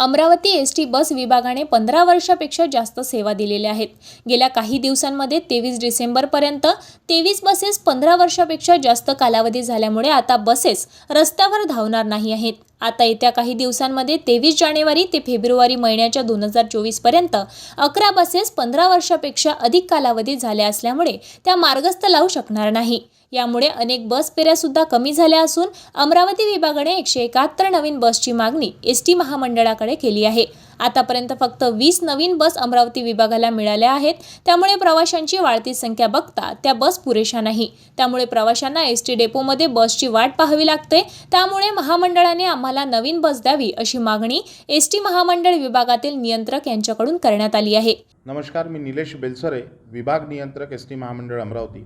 Amravati S T bus विभागाने पंधरा वर्षापेक्षा जास्त सेवा दिलेल्या आहेत. गेल्या काही दिवसांमध्ये तेवीस डिसेंबरपर्यंत तेवीस बसेस पंधरा वर्षापेक्षा जास्त कालावधी झाल्यामुळे आता बसेस रस्त्यावर धावणार नाही आहेत. आता येत्या काही दिवसांमध्ये तेवीस जानेवारी ते फेब्रुवारी महिन्याच्या दोन हजार चोवीसपर्यंत अकरा बसेस पंधरा वर्षापेक्षा अधिक कालावधी झाल्या असल्यामुळे त्या मार्गस्थ लावू शकणार नाही. यामुळे अनेक बस फेऱ्या सुद्धा कमी झाल्या असून अमरावती विभागाने एकशे एकाहत्तर नवीन बसची मागणी एस टी महामंडळाकडे केली आहे. आतापर्यंत फक्त वीस नवीन बस अमरावती विभागाला मिळाल्या आहेत. त्यामुळे प्रवाशांची वाढती संख्या बघता त्या बस पुरेशा नाही. त्यामुळे प्रवाशांना एस टी डेपोमध्ये बसची वाट पाहावी लागते. त्यामुळे महामंडळाने आम्हाला नवीन बस द्यावी अशी मागणी एस टी महामंडळ विभागातील नियंत्रक यांच्याकडून करण्यात आली आहे. नमस्कार मी निलेश बेलसरे विभाग नियंत्रक एस टी महामंडळ अमरावती.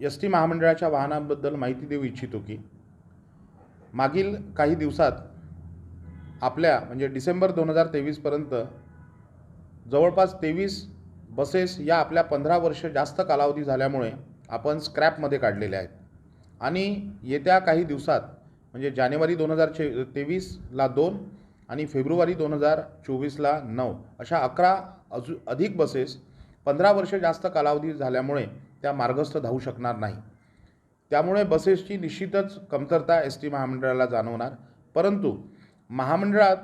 एस टी महामंडळाच्या वाहनांबद्दल माहिती देऊ इच्छितो की मागील काही दिवसात आपल्या म्हणजे डिसेंबर दोन हजार तेवीसपर्यंत जवळपास तेवीस बसेस या आपल्या पंधरा वर्ष जास्त कालावधी झाल्यामुळे आपण स्क्रॅपमध्ये काढलेल्या आहेत. आणि येत्या काही दिवसात म्हणजे जानेवारी दोन हजार चे तेवीसला दोन आणि फेब्रुवारी दोन हजार चोवीसला नऊ अशा अकरा अजू अधिक बसेस पंधरा वर्ष जास्त कालावधी झाल्यामुळे त्या मार्गस्थ धावू शकणार नाही. त्यामुळे बसेसची निश्चितच कमतरता एस टी महामंडळाला जाणवणार. परंतु महामंडळात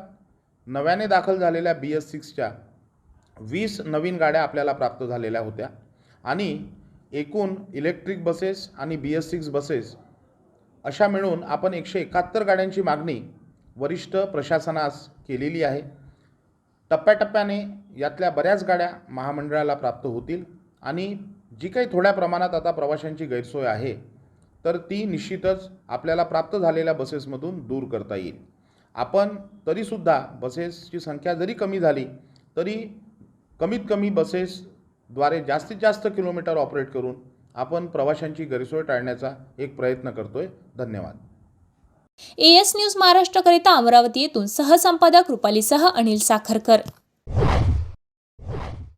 नव्याने दाखल झालेल्या बी एस सिक्सच्या वीस नवीन गाड्या आपल्याला प्राप्त झालेल्या होत्या. आणि एकूण इलेक्ट्रिक बसेस आणि बी एस सिक्स बसेस अशा मिळून आपण एकशे एकाहत्तर गाड्यांची मागणी वरिष्ठ प्रशासनास केलेली आहे. टप्प्याटप्प्याने यातल्या बऱ्याच गाड्या महामंडळाला प्राप्त होतील आणि जी काही थोड्या प्रमाणात आता प्रवाशांची गैरसोय आहे तर ती निश्चितच आपल्याला प्राप्त झालेल्या बसेसमधून दूर करता येईल. आपण तरीसुद्धा बसेसची संख्या जरी कमी झाली तरी कमीत कमी बसेसद्वारे जास्तीत जास्त किलोमीटर ऑपरेट करून आपण प्रवाशांची गैरसोय टाळण्याचा एक प्रयत्न करतोय. धन्यवाद. एएस न्यूज महाराष्ट्रकरिता अमरावती येथून सहसंपादक रुपालीसह अनिल साखरकर.